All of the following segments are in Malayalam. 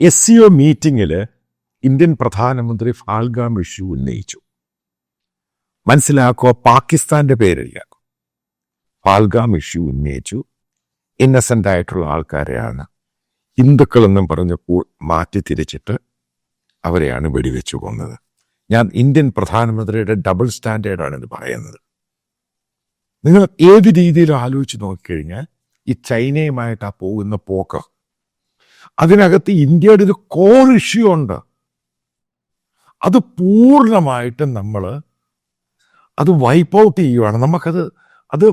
എസ് സി ഒ മീറ്റിംഗിൽ ഇന്ത്യൻ പ്രധാനമന്ത്രി ഫാൽഗാം ഇഷ്യൂ ഉന്നയിച്ചു. മനസ്സിലാക്കുക പാകിസ്ഥാന്റെ പേരില്ല ഫാൽഗാം ഇഷ്യൂ ഉന്നയിച്ചു. ഇന്നസെന്റ് ആയിട്ടുള്ള ആൾക്കാരെയാണ് ഹിന്ദുക്കളെന്നും പറഞ്ഞപ്പോൾ മാറ്റി തിരിച്ചിട്ട് അവരെയാണ് വെടിവെച്ചു കൊന്നത്. ഞാൻ ഇന്ത്യൻ പ്രധാനമന്ത്രിയുടെ ഡബിൾ സ്റ്റാൻഡേർഡാണ് ഇത് പറയുന്നത്. നിങ്ങൾ ഏത് രീതിയിലും ആലോചിച്ച് നോക്കിക്കഴിഞ്ഞാൽ ഈ ചൈനയുമായിട്ട് ആ പോകുന്ന പോക്ക് അതിനകത്ത് ഇന്ത്യയുടെ ഒരു കോർ ഇഷ്യൂ ഉണ്ട്. അത് പൂർണമായിട്ടും നമ്മൾ അത് വൈപ്പ് ഔട്ട് ചെയ്യുവാണ്. നമുക്കത് അത്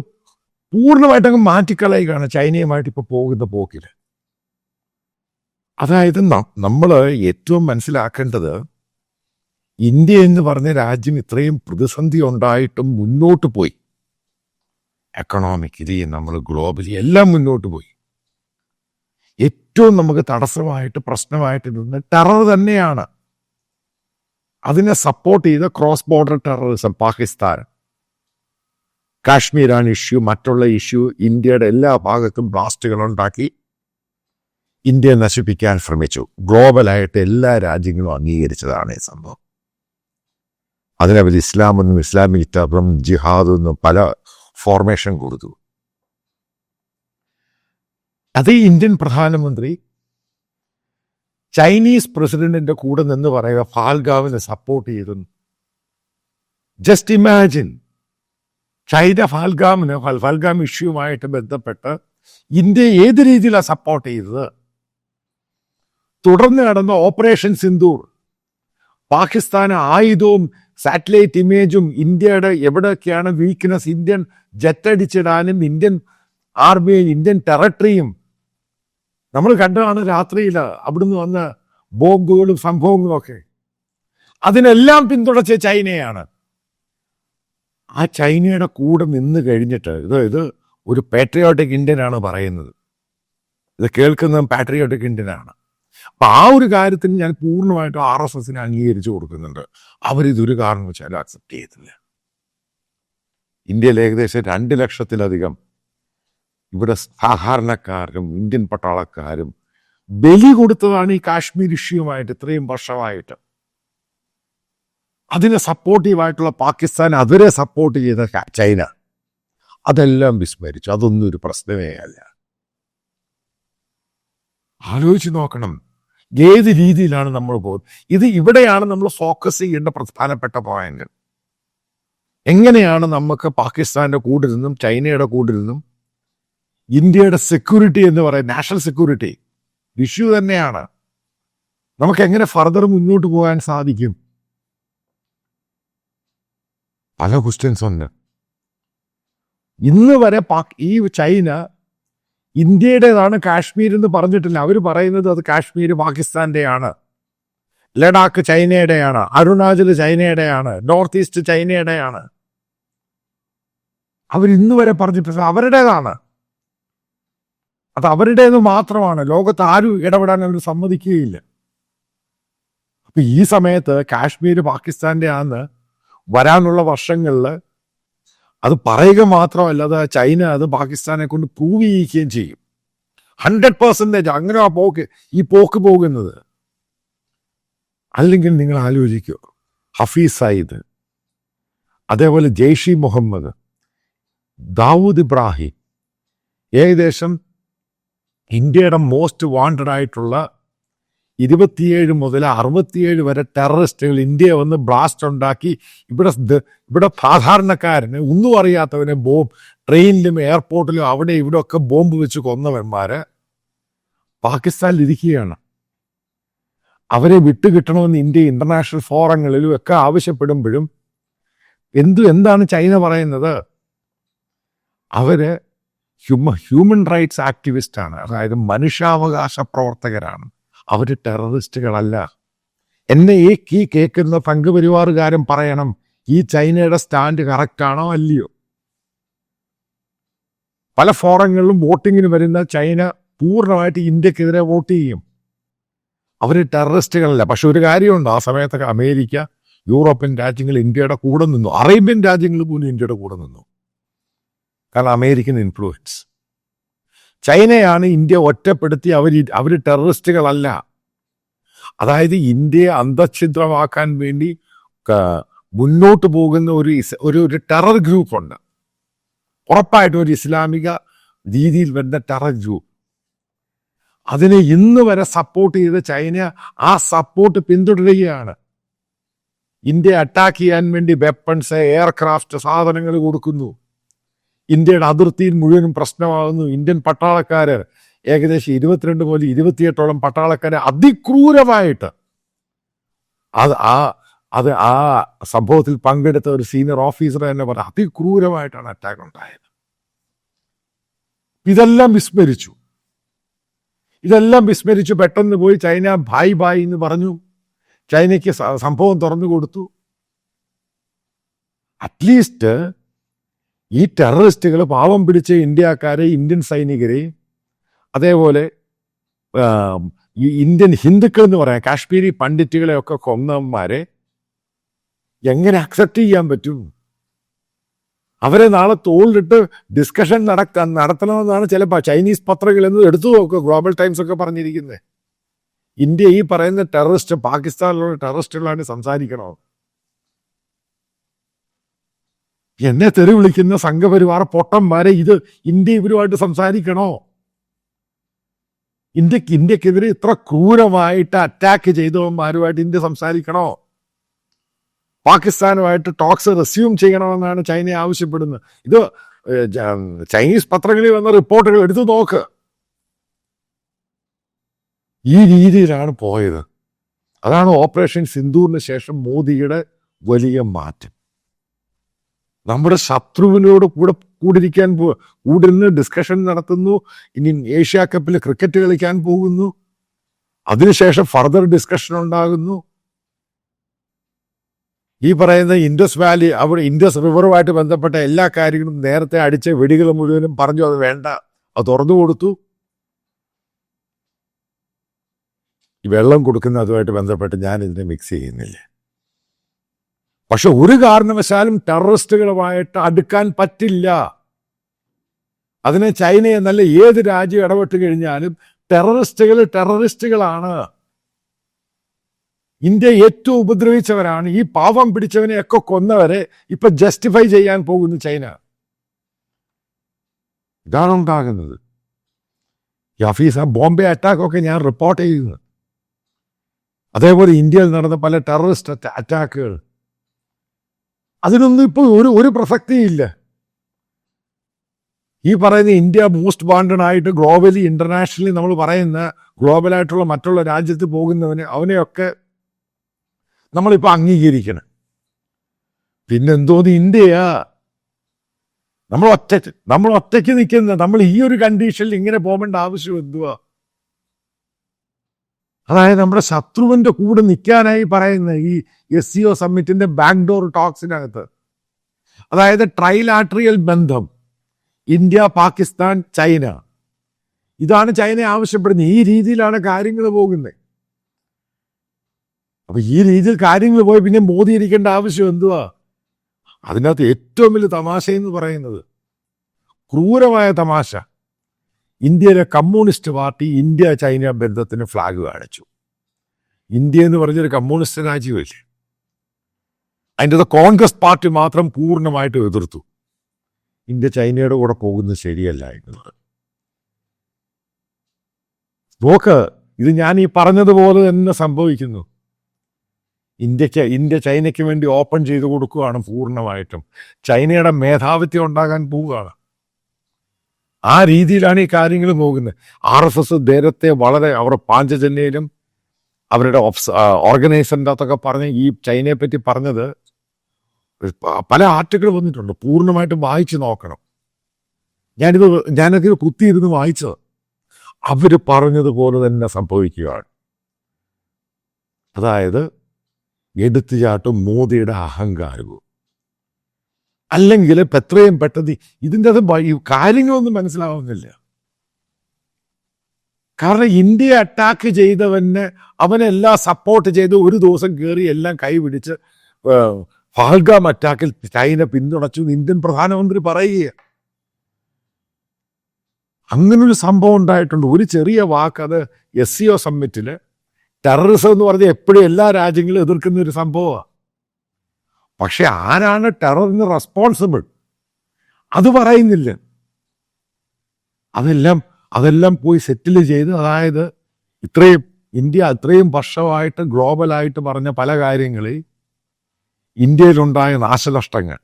പൂർണമായിട്ട് അങ്ങ് മാറ്റിക്കളയുകയാണ് ചൈനയുമായിട്ട് ഇപ്പോൾ പോകുന്ന പോക്കിൽ അതായത് നമ്മൾ ഏറ്റവും മനസ്സിലാക്കേണ്ടത് ഇന്ത്യ എന്ന് പറഞ്ഞ രാജ്യം ഇത്രയും പ്രതിസന്ധി ഉണ്ടായിട്ടും മുന്നോട്ട് പോയി. എക്കണോമിക്കലി നമ്മൾ ഗ്ലോബലി എല്ലാം മുന്നോട്ട് പോയി. ഏറ്റവും നമുക്ക് തടസ്സമായിട്ട് പ്രശ്നമായിട്ട് നിന്ന് ടെറർ തന്നെയാണ്. അതിനെ സപ്പോർട്ട് ചെയ്ത ക്രോസ് ബോർഡർ ടെററിസം പാകിസ്ഥാൻ. കാശ്മീരാണ് ഇഷ്യൂ മറ്റുള്ള ഇഷ്യൂ ഇന്ത്യയുടെ എല്ലാ ഭാഗത്തും ബ്ലാസ്റ്റുകൾ ഉണ്ടാക്കി. ഇന്ത്യയെ നശിപ്പിക്കാൻ ശ്രമിച്ചു. ഗ്ലോബലായിട്ട് എല്ലാ രാജ്യങ്ങളും അംഗീകരിച്ചതാണ് ഈ സംഭവം. അതിനവർ ഇസ്ലാമെന്നും ഇസ്ലാമിക് ടെററും ജിഹാദെന്നും പല ഫോർമേഷൻ കൊടുത്തു. അതേ ഇന്ത്യൻ പ്രധാനമന്ത്രി ചൈനീസ് പ്രസിഡന്റിന്റെ കൂടെ നിന്ന് പറയുക ഫാൽഗാവിനെ സപ്പോർട്ട് ചെയ്തു ജസ്റ്റ് ഇമാജിൻ ചൈന ഫാൽഗാമിന് ഫാൽഗാം ഇഷ്യൂവുമായിട്ട് ബന്ധപ്പെട്ട് ഇന്ത്യ ഏത് രീതിയിലാണ് സപ്പോർട്ട് ചെയ്തത്? തുടർന്ന് നടന്ന ഓപ്പറേഷൻ സിന്ദൂർ പാകിസ്ഥാന് ആയുധവും സാറ്റലൈറ്റ് ഇമേജും ഇന്ത്യയുടെ എവിടെയൊക്കെയാണ് വീക്ക്നെസ് ഇന്ത്യൻ ജെറ്റടിച്ചിടാനും ഇന്ത്യൻ ആർമിയും ഇന്ത്യൻ ടെറട്ടറിയും നമ്മൾ കണ്ടതാണ് രാത്രിയിൽ അവിടുന്ന് വന്ന ബോംബുകളും സംഭവങ്ങളും ഒക്കെ. അതിനെല്ലാം പിന്തുണച്ച ചൈനയാണ്. ആ ചൈനയുടെ കൂടെ നിന്ന് കഴിഞ്ഞിട്ട് ഇത് ഇത് ഒരു പാട്രിയോട്ടിക് ഇന്ത്യനാണ് പറയുന്നത്. ഇത് കേൾക്കുന്നത് പാട്രിയോട്ടിക് ഇന്ത്യനാണ് അപ്പൊ ആ ഒരു കാര്യത്തിന് ഞാൻ പൂർണമായിട്ടും ആർ എസ് എസിനെ അംഗീകരിച്ചു കൊടുക്കുന്നുണ്ട്. അവരിതൊരു കാരണം വെച്ചാലും അക്സെപ്റ്റ് ചെയ്തില്ല ഇന്ത്യയിൽ ഏകദേശം രണ്ട് ലക്ഷത്തിലധികം ഇവിടെ സാധാരണക്കാരും ഇന്ത്യൻ പട്ടാളക്കാരും ബലി കൊടുത്തതാണ് ഈ കാശ്മീർ ഇഷ്യൂമായിട്ട് ഇത്രയും വർഷമായിട്ട്. അതിനെ സപ്പോർട്ടീവായിട്ടുള്ള പാകിസ്ഥാൻ അവരെ സപ്പോർട്ട് ചെയ്ത ചൈന. അതെല്ലാം വിസ്മരിച്ചു. അതൊന്നും ഒരു പ്രശ്നമേ അല്ല. ആലോചിച്ച് നോക്കണം. ഏത് രീതിയിലാണ് നമ്മൾ പോകുന്നത്? ഇത് ഇവിടെയാണ് നമ്മൾ ഫോക്കസ് ചെയ്യേണ്ട പ്രധാനപ്പെട്ട പോയിന്റ് എങ്ങനെയാണ് നമുക്ക് പാകിസ്ഥാന്റെ കൂടെ നിന്നും ചൈനയുടെ കൂടെ നിന്നും ഇന്ത്യയുടെ സെക്യൂരിറ്റി എന്ന് പറയാം നാഷണൽ സെക്യൂരിറ്റി ഇഷ്യൂ തന്നെയാണ്. നമുക്ക് എങ്ങനെ ഫർദർ മുന്നോട്ട് പോകാൻ സാധിക്കും? പല ക്വസ്റ്റ്യൻസ് ഉണ്ട്. ഇന്ന് വരെ ഈ ചൈന ഇന്ത്യയുടേതാണ് കാശ്മീർ എന്ന് പറഞ്ഞിട്ടില്ല. അവർ പറയുന്നത് അത് കാശ്മീർ പാകിസ്ഥാന്റെയാണ് ലഡാക്ക് ചൈനയുടെയാണ്. അരുണാചൽ ചൈനയുടെയാണ്. നോർത്ത് ഈസ്റ്റ് ചൈനയുടെയാണ്. ഇന്ന് വരെ പറഞ്ഞിട്ടില്ല. അവരുടേതാണ്. അത് അവരുടേത് മാത്രമാണ്. ലോകത്ത് ആരും ഇടപെടാൻ അവർ സമ്മതിക്കുകയില്ല. അപ്പൊ ഈ സമയത്ത് കാശ്മീർ പാകിസ്ഥാന്റെ ആന്ന് വരാനുള്ള വർഷങ്ങളിൽ അത് പറയുക മാത്രമല്ല അത് ചൈന അത് പാകിസ്ഥാനെ കൊണ്ട് പ്രൂവ് ചെയ്യിക്കുകയും ചെയ്യും. ഹൺഡ്രഡ് പെർസെന്റേജ് അങ്ങനെ ആ പോക്ക് ഈ പോക്ക് പോകുന്നത്. അല്ലെങ്കിൽ നിങ്ങൾ ആലോചിക്കൂ ഹഫീസ് സയ്യിദ് അതേപോലെ ജെയ്ഷി മുഹമ്മദ് ദാവൂദ് ഇബ്രാഹിം ഏകദേശം ഇന്ത്യയുടെ മോസ്റ്റ് വാണ്ടഡ് ആയിട്ടുള്ള ഇരുപത്തിയേഴ് മുതൽ അറുപത്തിയേഴ് വരെ ടെററിസ്റ്റുകൾ ഇന്ത്യയെ വന്ന് ബ്ലാസ്റ്റ് ഉണ്ടാക്കി. ഇവിടെ ഇവിടെ സാധാരണക്കാരന് ഒന്നും അറിയാത്തവനെ ബോംബ് ട്രെയിനിലും എയർപോർട്ടിലും അവിടെ ഇവിടെ ഒക്കെ ബോംബ് വെച്ച് കൊന്നവന്മാര് പാകിസ്ഥാനിൽ ഇരിക്കുകയാണ് അവരെ വിട്ടുകിട്ടണമെന്ന് ഇന്ത്യ ഇന്റർനാഷണൽ ഫോറങ്ങളിലും ഒക്കെ ആവശ്യപ്പെടുമ്പോഴും എന്തു എന്താണ് ചൈന പറയുന്നത്? അവർ ഹ്യൂമ ഹ്യൂമൻ റൈറ്റ്സ് ആക്ടിവിസ്റ്റാണ് അതായത് മനുഷ്യാവകാശ പ്രവർത്തകരാണ്. അവർ ടെററിസ്റ്റുകളല്ല. എന്നെ ഈ കീ കേൾക്കുന്ന പങ്കുപരിവാറുകാരും പറയണം ഈ ചൈനയുടെ സ്റ്റാൻഡ് കറക്റ്റാണോ അല്ലയോ? പല ഫോറങ്ങളിലും വോട്ടിങ്ങിന് വരുന്ന ചൈന പൂർണമായിട്ട് ഇന്ത്യക്കെതിരെ വോട്ട് ചെയ്യും. അവർ ടെററിസ്റ്റുകളല്ല. പക്ഷെ ഒരു കാര്യമുണ്ട്. ആ സമയത്തൊക്കെ അമേരിക്ക യൂറോപ്യൻ രാജ്യങ്ങൾ ഇന്ത്യയുടെ കൂടെ നിന്നു. അറേബ്യൻ രാജ്യങ്ങൾ പോലും ഇന്ത്യയുടെ കൂടെ നിന്നു. കാരണം അമേരിക്കൻ ഇൻഫ്ലുവൻസ് ചൈനയാണ് ഇന്ത്യ ഒറ്റപ്പെടുത്തി അവർ അവർ ടെററിസ്റ്റുകളല്ല അതായത് ഇന്ത്യയെ അന്തഛിദ്രമാക്കാൻ വേണ്ടി മുന്നോട്ട് പോകുന്ന ഒരു ഒരു ഒരു ടെറർ ഗ്രൂപ്പുണ്ട് ഉറപ്പായിട്ടും ഒരു ഇസ്ലാമിക രീതിയിൽ വരുന്ന ടെറർ ഗ്രൂപ്പ് അതിനെ ഇന്ന് വരെ സപ്പോർട്ട് ചെയ്ത് ചൈന ആ സപ്പോർട്ട് പിന്തുടരുകയാണ്. ഇന്ത്യ അറ്റാക്ക് ചെയ്യാൻ വേണ്ടി വെപ്പൺസ് എയർക്രാഫ്റ്റ് സാധനങ്ങൾ കൊടുക്കുന്നു. ഇന്ത്യയുടെ അതിർത്തിയിൽ മുഴുവനും പ്രശ്നമാകുന്നു. ഇന്ത്യൻ പട്ടാളക്കാർ ഏകദേശം ഇരുപത്തിരണ്ട് മുതൽ ഇരുപത്തിയെട്ടോളം പട്ടാളക്കാരെ അതിക്രൂരമായിട്ട് അത് ആ അത് ആ സംഭവത്തിൽ പങ്കെടുത്ത ഒരു സീനിയർ ഓഫീസർ തന്നെ പറഞ്ഞു അതിക്രൂരമായിട്ടാണ് അറ്റാക്ക് ഉണ്ടായത്. ഇതെല്ലാം വിസ്മരിച്ചു. ഇതെല്ലാം വിസ്മരിച്ചു. പെട്ടെന്ന് പോയി ചൈന ഭായ് ഭായ് എന്ന് പറഞ്ഞു. ചൈനയ്ക്ക് സംഭവം തുറന്നു കൊടുത്തു. അറ്റ്ലീസ്റ്റ് ഈ ടെററിസ്റ്റുകൾ പാവം പിടിച്ച ഇന്ത്യക്കാരെ ഇന്ത്യൻ സൈനികരെ അതേപോലെ ഇന്ത്യൻ ഹിന്ദുക്കൾ എന്ന് പറയാം കാശ്മീരി പണ്ഡിറ്റുകളെയൊക്കെ കൊന്നവന്മാരെ എങ്ങനെ അക്സെപ്റ്റ് ചെയ്യാൻ പറ്റും? അവരെ നാളെ തോളിലിട്ട് ഡിസ്കഷൻ നടക്ക നടത്തണമെന്നാണ് ചില ചൈനീസ് പത്രങ്ങളിൽ നിന്ന് എടുത്തു നോക്കുക ഗ്ലോബൽ ടൈംസ് ഒക്കെ പറഞ്ഞിരിക്കുന്നത്. ഇന്ത്യ ഈ പറയുന്ന ടെററിസ്റ്റ് പാകിസ്ഥാനിലുള്ള ടെററിസ്റ്റുകളാണ് സംസാരിക്കണോ എന്നെ തെറി വിളിക്കുന്ന സംഘപരിവാർ പൊട്ടന്മാരെ ഇത് ഇന്ത്യ ഇവരുമായിട്ട് സംസാരിക്കണോ? ഇന്ത്യയ്ക്ക് ഇന്ത്യക്കെതിരെ ഇത്ര ക്രൂരമായിട്ട് അറ്റാക്ക് ചെയ്തവന്മാരുമായിട്ട് ഇന്ത്യ സംസാരിക്കണോ? പാകിസ്ഥാനുമായിട്ട് ടോക്സ് റെസ്യൂം ചെയ്യണമെന്നാണ് ചൈന ആവശ്യപ്പെടുന്നത്. ഇത് ചൈനീസ് പത്രങ്ങളിൽ വന്ന റിപ്പോർട്ടുകൾ എടുത്തു നോക്ക്. ഈ രീതിയിലാണ് പോയത്. അതാണ് ഓപ്പറേഷൻ സിന്ദൂറിന് ശേഷം മോദിയുടെ വലിയ മാറ്റം. നമ്മുടെ ശത്രുവിനോട് കൂടെ കൂടിരിക്കാൻ പോ കൂടിരുന്ന് ഡിസ്കഷൻ നടത്തുന്നു. ഇനി ഏഷ്യ കപ്പിൽ ക്രിക്കറ്റ് കളിക്കാൻ പോകുന്നു. അതിനുശേഷം ഫർദർ ഡിസ്കഷൻ ഉണ്ടാകുന്നു. ഈ പറയുന്ന ഇൻഡസ് വാലി അവിടെ ഇൻഡസ് റിവറുമായിട്ട് ബന്ധപ്പെട്ട എല്ലാ കാര്യങ്ങളും നേരത്തെ അടിച്ച വെടികൾ മുഴുവനും പറഞ്ഞു അത് വേണ്ട. അത് തുറന്നു കൊടുത്തു. ഈ വെള്ളം കൊടുക്കുന്ന അതുമായിട്ട് ബന്ധപ്പെട്ട് ഞാൻ ഇതിനെ മിക്സ് ചെയ്യുന്നില്ല. പക്ഷെ ഒരു കാരണവശാലും ടെററിസ്റ്റുകളുമായിട്ട് അടുക്കാൻ പറ്റില്ല. അതിനെ ചൈന എന്നല്ല ഏത് രാജ്യം ഇടപെട്ട് കഴിഞ്ഞാലും ടെററിസ്റ്റുകൾ ടെററിസ്റ്റുകളാണ്. ഇന്ത്യ ഏറ്റവും ഉപദ്രവിച്ചവരാണ്. ഈ പാവം പിടിച്ചവനെയൊക്കെ കൊന്നവരെ ഇപ്പൊ ജസ്റ്റിഫൈ ചെയ്യാൻ പോകുന്നു ചൈന. ഇതാണ് ഉണ്ടാകുന്നത്. ഹഫീസ് ആ ബോംബെ അറ്റാക്കൊക്കെ ഞാൻ റിപ്പോർട്ട് ചെയ്യുന്നു. അതേപോലെ ഇന്ത്യയിൽ നടന്ന പല ടെററിസ്റ്റ് അറ്റാക്കുകൾ അതിനൊന്നും ഇപ്പോൾ ഒരു ഒരു പ്രസക്തിയില്ല ഈ പറയുന്ന ഇന്ത്യ മോസ്റ്റ് ബാണ്ടഡ് ആയിട്ട് ഗ്ലോബലി ഇന്റർനാഷണലി നമ്മൾ പറയുന്ന ഗ്ലോബലായിട്ടുള്ള മറ്റുള്ള രാജ്യത്ത് പോകുന്നവന് അവനെയൊക്കെ നമ്മളിപ്പോൾ അംഗീകരിക്കണം. പിന്നെന്തോന്ന് ഇന്ത്യയാ? നമ്മൾ ഒറ്റ നമ്മൾ ഒറ്റയ്ക്ക് നിൽക്കുന്ന നമ്മൾ ഈ ഒരു കണ്ടീഷനിൽ ഇങ്ങനെ പോകേണ്ട ആവശ്യം എന്തുവാ? അതായത് നമ്മുടെ ശത്രുവിന്റെ കൂടെ നിൽക്കാനായി പറയുന്ന ഈ എസ് സി ഒ സമ്മിറ്റിന്റെ ബാക്ക്ഡോർ ടോക്സിനകത്ത്. അതായത് ട്രൈലാട്രിയൽ ബന്ധം. India Pakistan China. ഇതാണ് ചൈന ആവശ്യപ്പെടുന്നത്. ഈ രീതിയിലാണ് കാര്യങ്ങൾ പോകുന്നത്. അപ്പൊ ഈ രീതിയിൽ കാര്യങ്ങൾ പോയി പിന്നെ മോദി ഇരിക്കേണ്ട ആവശ്യം എന്തുവാ? അതിനകത്ത് ഏറ്റവും വലിയ തമാശ എന്ന് പറയുന്നത് ക്രൂരമായ തമാശ. ഇന്ത്യയിലെ കമ്മ്യൂണിസ്റ്റ് പാർട്ടി ഇന്ത്യ ചൈന ബന്ധത്തിന് ഫ്ലാഗ് കാണിച്ചു. ഇന്ത്യ എന്ന് പറഞ്ഞൊരു കമ്മ്യൂണിസ്റ്റ് രാജ്യമല്ലേ? അതിന്റെ അത് കോൺഗ്രസ് പാർട്ടി മാത്രം പൂർണമായിട്ട് എതിർത്തു. ഇന്ത്യ ചൈനയുടെ കൂടെ പോകുന്നത് ശരിയല്ല എന്നുള്ളത്. നോക്ക് ഇത് ഞാൻ ഈ പറഞ്ഞതുപോലെ തന്നെ സംഭവിക്കുന്നു. ഇന്ത്യയ്ക്ക് ഇന്ത്യ ചൈനയ്ക്ക് വേണ്ടി ഓപ്പൺ ചെയ്തു കൊടുക്കുകയാണ് പൂർണമായിട്ടും. ചൈനയുടെ മേധാവിത്വം ഉണ്ടാകാൻ പോവുകയാണ്. ആ രീതിയിലാണ് ഈ കാര്യങ്ങൾ പോകുന്നത്. ആർ എസ് എസ് നേരത്തെ വളരെ അവരുടെ പാഞ്ചജന്യയിലും അവരുടെ ഓർഗനൈസറിന്റെ അകത്തൊക്കെ പറഞ്ഞ് ഈ ചൈനയെ പറ്റി പറഞ്ഞത് പല ആർട്ടിക്കിൾ വന്നിട്ടുണ്ട്. പൂർണമായിട്ടും വായിച്ചു നോക്കണം. ഞാനിത് ഞാനത് കുത്തിയിരുന്ന് വായിച്ചത്. അവർ പറഞ്ഞതുപോലെ തന്നെ സംഭവിക്കുകയാണ്. അതായത് എടുത്തുചാട്ടും മോദിയുടെ അഹങ്കാരവും. അല്ലെങ്കിൽ എത്രയും പെട്ടെന്ന് ഇതിന്റെ അത് കാര്യങ്ങളൊന്നും മനസ്സിലാവുന്നില്ല. കാരണം ഇന്ത്യയെ അറ്റാക്ക് ചെയ്തവന് അവനെല്ലാം സപ്പോർട്ട് ചെയ്ത് ഒരു ദിവസം കയറി എല്ലാം കൈപിടിച്ച് ഫാൽഗാം അറ്റാക്കിൽ ചൈന പിന്തുണച്ചു ഇന്ത്യൻ പ്രധാനമന്ത്രി പറയുക അങ്ങനൊരു സംഭവം ഉണ്ടായിട്ടുണ്ട്. ഒരു ചെറിയ വാക്ക് അത് എസ് സി ഒ സമ്മിറ്റിൽ ടെററിസം എന്ന് പറഞ്ഞാൽ എപ്പോഴും എല്ലാ രാജ്യങ്ങളും എതിർക്കുന്ന ഒരു സംഭവമാണ് പക്ഷെ ആരാണ് ടെററിന് റെസ്പോൺസിബിൾ? അത് പറയുന്നില്ല. അതെല്ലാം അതെല്ലാം പോയി സെറ്റിൽ ചെയ്ത് അതായത് ഇത്രയും ഇന്ത്യ ഇത്രയും വർഷമായിട്ട് ഗ്ലോബലായിട്ട് പറഞ്ഞ പല കാര്യങ്ങളിൽ ഇന്ത്യയിലുണ്ടായ നാശനഷ്ടങ്ങൾ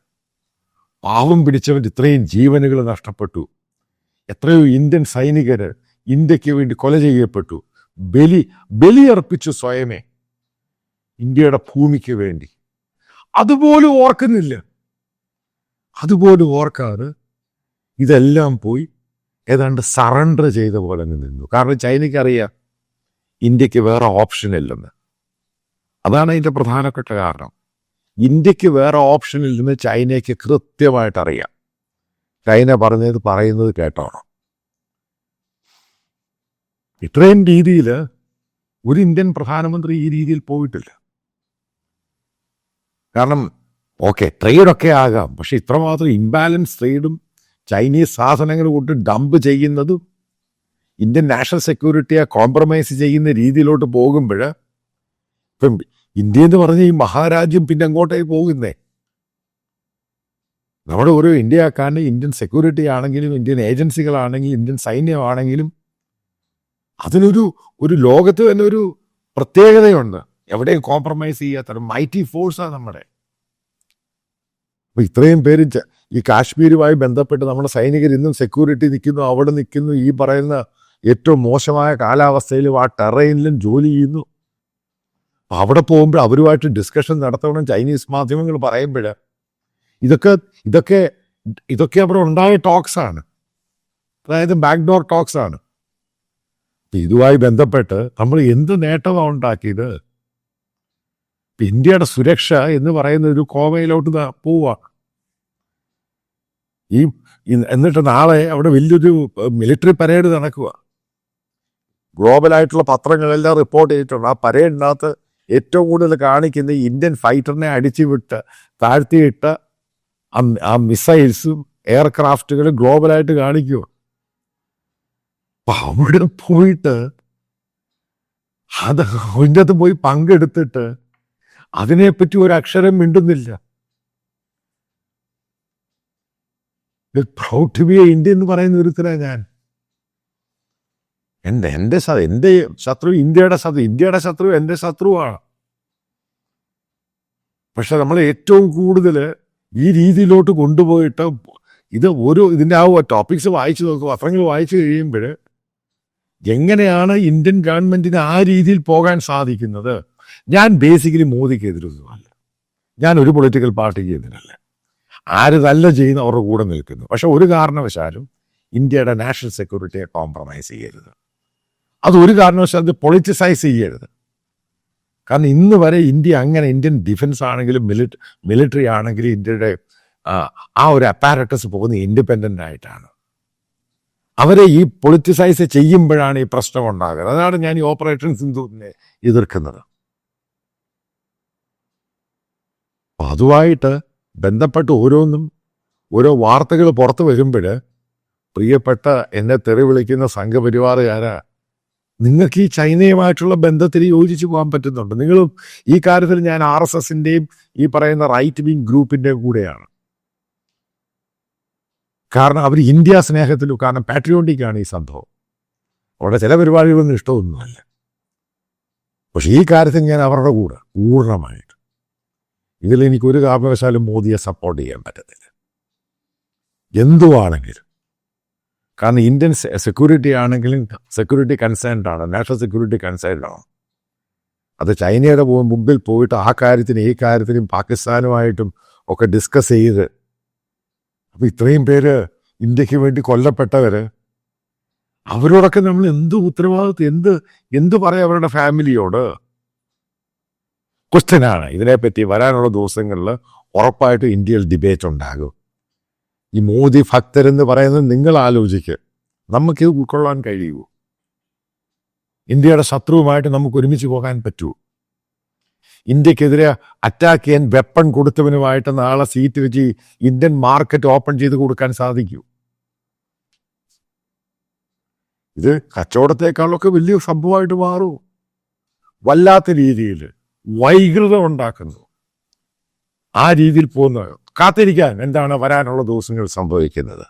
പാവം പിടിച്ചവർ ഇത്രയും ജീവനുകൾ നഷ്ടപ്പെട്ടു എത്രയോ ഇന്ത്യൻ സൈനികർ ഇന്ത്യയ്ക്ക് വേണ്ടി കൊല ചെയ്യപ്പെട്ടു ബലി ബലിയർപ്പിച്ചു സ്വയമേ ഇന്ത്യയുടെ ഭൂമിക്ക് വേണ്ടി. അതുപോലും ഓർക്കുന്നില്ല. അതുപോലും ഓർക്കാതെ ഇതെല്ലാം പോയി ഏതാണ്ട് സറണ്ടർ ചെയ്ത പോലെ അങ്ങ് നിന്നു. കാരണം ചൈനയ്ക്ക് അറിയാം ഇന്ത്യയ്ക്ക് വേറെ ഓപ്ഷൻ ഇല്ലെന്ന്. അതാണ് അതിന്റെ പ്രധാനപ്പെട്ട കാരണം. ഇന്ത്യയ്ക്ക് വേറെ ഓപ്ഷൻ ഇല്ലെന്ന് ചൈനയ്ക്ക് കൃത്യമായിട്ട് അറിയാം. ചൈന പറഞ്ഞത് പറയുന്നത് കേട്ടോണം. ഇത്രയും രീതിയിൽ ഒരു ഇന്ത്യൻ പ്രധാനമന്ത്രി ഈ രീതിയിൽ പോയിട്ടില്ല. കാരണം ഓക്കെ ട്രേഡൊക്കെ ആകാം. പക്ഷെ ഇത്രമാത്രം ഇംബാലൻസ് ട്രേഡും ചൈനീസ് സാധനങ്ങൾ കൊണ്ട് ഡംപ് ചെയ്യുന്നതും ഇന്ത്യൻ നാഷണൽ സെക്യൂരിറ്റിയെ കോംപ്രമൈസ് ചെയ്യുന്ന രീതിയിലോട്ട് പോകുമ്പോൾ ഇപ്പം ഇന്ത്യ എന്ന് പറഞ്ഞ ഈ മഹാരാജ്യം പിന്നെ അങ്ങോട്ടേ പോകുന്നേ? നമ്മുടെ ഓരോ ഇന്ത്യക്കാരന്റെ ഇന്ത്യൻ സെക്യൂരിറ്റി ആണെങ്കിലും ഇന്ത്യൻ ഏജൻസികളാണെങ്കിലും ഇന്ത്യൻ സൈന്യമാണെങ്കിലും അതിനൊരു ഒരു ലോകത്ത് തന്നെ ഒരു പ്രത്യേകതയുണ്ട്. എവിടെയും കോംപ്രമൈസ് ചെയ്യാത്ത മൈറ്റി ഫോഴ്സാണ് നമ്മുടെ. അപ്പൊ ഇത്രയും പേര് ഈ കാശ്മീരുമായി ബന്ധപ്പെട്ട് നമ്മുടെ സൈനികർ ഇന്നും സെക്യൂരിറ്റി നിൽക്കുന്നു അവിടെ നിൽക്കുന്നു ഈ പറയുന്ന ഏറ്റവും മോശമായ കാലാവസ്ഥയിലും ആ ടെറൈനിലും ജോലി ചെയ്യുന്നു. അവിടെ പോകുമ്പോൾ അവരുമായിട്ട് ഡിസ്കഷൻ നടത്തണം ചൈനീസ് മാധ്യമങ്ങൾ പറയുമ്പോൾ ഇതൊക്കെ ഇതൊക്കെ ഇതൊക്കെ അവിടെ ഉണ്ടായ ടോക്സ് ആണ്. അതായത് ബാക്ക്ഡോർ ടോക്സ് ആണ്. ഇതുമായി ബന്ധപ്പെട്ട് നമ്മൾ എന്ത് നേട്ടമാണ് ഉണ്ടാക്കിയത്? ഇന്ത്യയുടെ സുരക്ഷ എന്ന് പറയുന്ന ഒരു കോമയിലോട്ട് പോവുകയാണ് ഈ എന്നിട്ട് നാളെ അവിടെ വലിയൊരു മിലിറ്ററി പരേഡ് നടക്കുക ഗ്ലോബലായിട്ടുള്ള പത്രങ്ങളെല്ലാം റിപ്പോർട്ട് ചെയ്തിട്ടുണ്ട്. ആ പരേഡിനകത്ത് ഏറ്റവും കൂടുതൽ കാണിക്കുന്ന ഇന്ത്യൻ ഫൈറ്ററിനെ അടിച്ചു വിട്ട് താഴ്ത്തിയിട്ട ആ മിസൈൽസും എയർക്രാഫ്റ്റുകളും ഗ്ലോബലായിട്ട് കാണിക്കുക അപ്പൊ അവിടെ പോയിട്ട് അത് അതിന്റെ പോയി പങ്കെടുത്തിട്ട് അതിനെപ്പറ്റി ഒരു അക്ഷരം മിണ്ടുന്നില്ല proud to be a India എന്ന് പറയുന്ന ഒരുത്തരാണ് ഞാൻ. എന്റെ എന്റെ എന്റെ ശത്രു ഇന്ത്യയുടെ ശത്രു ഇന്ത്യയുടെ ശത്രു എന്റെ ശത്രുവാണ്. പക്ഷെ നമ്മൾ ഏറ്റവും കൂടുതൽ ഈ രീതിയിലോട്ട് കൊണ്ടുപോയിട്ട് ഇത് ഒരു ഇതിന്റെ ആ ടോപ്പിക്സ് വായിച്ചു നോക്കും പത്രങ്ങൾ വായിച്ചു കഴിയുമ്പോൾ എങ്ങനെയാണ് ഇന്ത്യൻ ഗവൺമെന്റിന് ആ രീതിയിൽ പോകാൻ സാധിക്കുന്നത്? ഞാൻ ബേസിക്കലി മോദിക്ക് എതിരൊന്നുമല്ല. ഞാൻ ഒരു പൊളിറ്റിക്കൽ പാർട്ടിക്ക് എതിരല്ല. ആര് നല്ല ചെയ്യുന്ന അവരുടെ കൂടെ നിൽക്കുന്നു. പക്ഷെ ഒരു കാരണവശാലും ഇന്ത്യയുടെ നാഷണൽ സെക്യൂരിറ്റിയെ കോംപ്രമൈസ് ചെയ്യരുത്. അത് ഒരു കാരണവശാലും പൊളിറ്റിസൈസ് ചെയ്യരുത്. കാരണം ഇന്ന് വരെ ഇന്ത്യ അങ്ങനെ ഇന്ത്യൻ ഡിഫൻസ് ആണെങ്കിലും മിലിറ്റ മിലിറ്ററി ആണെങ്കിലും ഇന്ത്യയുടെ ആ, ഒരു അപ്പാരറ്റസ് പോകുന്നത് ഇൻഡിപെൻഡന്റ് ആയിട്ടാണ്. അവരെ ഈ പൊളിറ്റിസൈസ് ചെയ്യുമ്പോഴാണ് ഈ പ്രശ്നം ഉണ്ടാകുന്നത്. അതാണ് ഞാൻ ഈ ഓപ്പറേഷൻ സിന്ധുവിനെ എതിർക്കുന്നത്. അപ്പൊ അതുമായിട്ട് ബന്ധപ്പെട്ട് ഓരോന്നും ഓരോ വാർത്തകൾ പുറത്തു വരുമ്പോൾ പ്രിയപ്പെട്ട എന്നെ തെറി വിളിക്കുന്ന സംഘപരിവാറുകാരാ നിങ്ങൾക്ക് ഈ ചൈനയുമായിട്ടുള്ള ബന്ധത്തിൽ യോജിച്ചു പോകാൻ പറ്റുന്നുണ്ട്? നിങ്ങളും ഈ കാര്യത്തിൽ ഞാൻ ആർ എസ് എസിന്റെയും ഈ പറയുന്ന റൈറ്റ് വിങ് ഗ്രൂപ്പിന്റെയും കൂടെയാണ്. കാരണം അവർ ഇന്ത്യ സ്നേഹത്തിലും കാരണം പാട്രിയോണ്ടിക്കാണ് ഈ സംഭവം. അവിടെ ചില പരിപാടികളൊന്നും ഇഷ്ടമൊന്നുമല്ല. പക്ഷേ ഈ കാര്യത്തിൽ ഞാൻ അവരുടെ കൂടെ പൂർണമായിട്ട് ഇതിൽ എനിക്ക് ഒരു കാരണവശാലും മോദിയെ സപ്പോർട്ട് ചെയ്യാൻ പറ്റത്തില്ല. എന്തുവാണെങ്കിലും. കാരണം ഇന്ത്യൻ സെക്യൂരിറ്റി ആണെങ്കിലും സെക്യൂരിറ്റി കൺസേൺഡ് ആണ്. നാഷണൽ സെക്യൂരിറ്റി കൺസേൺഡ് ആണ്. അത് ചൈനയുടെ മുമ്പിൽ പോയിട്ട് ആ കാര്യത്തിനും ഈ കാര്യത്തിനും പാകിസ്ഥാനുമായിട്ടും ഒക്കെ ഡിസ്കസ് ചെയ്ത് അപ്പം ഇത്രയും പേര് ഇന്ത്യയ്ക്ക് വേണ്ടി കൊല്ലപ്പെട്ടവർ അവരോടൊക്കെ നമ്മൾ എന്ത് ഉത്തരവാദിത്വം എന്ത് എന്ത് പറയാം അവരുടെ ഫാമിലിയോട് ക്വസ്റ്റ്യനാണ്. ഇതിനെപ്പറ്റി വരാനുള്ള ദിവസങ്ങളിൽ ഉറപ്പായിട്ടും ഇന്ത്യയിൽ ഡിബേറ്റ് ഉണ്ടാകും ഈ മോദി ഭക്തരെന്ന് പറയുന്നത് നിങ്ങൾ ആലോചിക്കുക നമുക്കിത് ഉൾക്കൊള്ളാൻ കഴിയുമോ? ഇന്ത്യയുടെ ശത്രുവുമായിട്ട് നമുക്ക് ഒരുമിച്ച് പോകാൻ പറ്റുമോ? ഇന്ത്യക്കെതിരെ അറ്റാക്ക് ചെയ്യാൻ വെപ്പൺ കൊടുത്തവനുമായിട്ട് നാളെ സീറ്റ് വെച്ച് ഇന്ത്യൻ മാർക്കറ്റ് ഓപ്പൺ ചെയ്ത് കൊടുക്കാൻ സാധിക്കൂ. ഇത് കച്ചവടത്തെക്കാളൊക്കെ വലിയ സംഭവമായിട്ട് മാറും. വല്ലാത്ത രീതിയിൽ വൈകൃതം ഉണ്ടാക്കുന്നു ആ രീതിയിൽ പോകുന്ന കാത്തിരിക്കാൻ എന്താണ് വരാനുള്ള ദിവസങ്ങൾ സംഭവിക്കുന്നത്?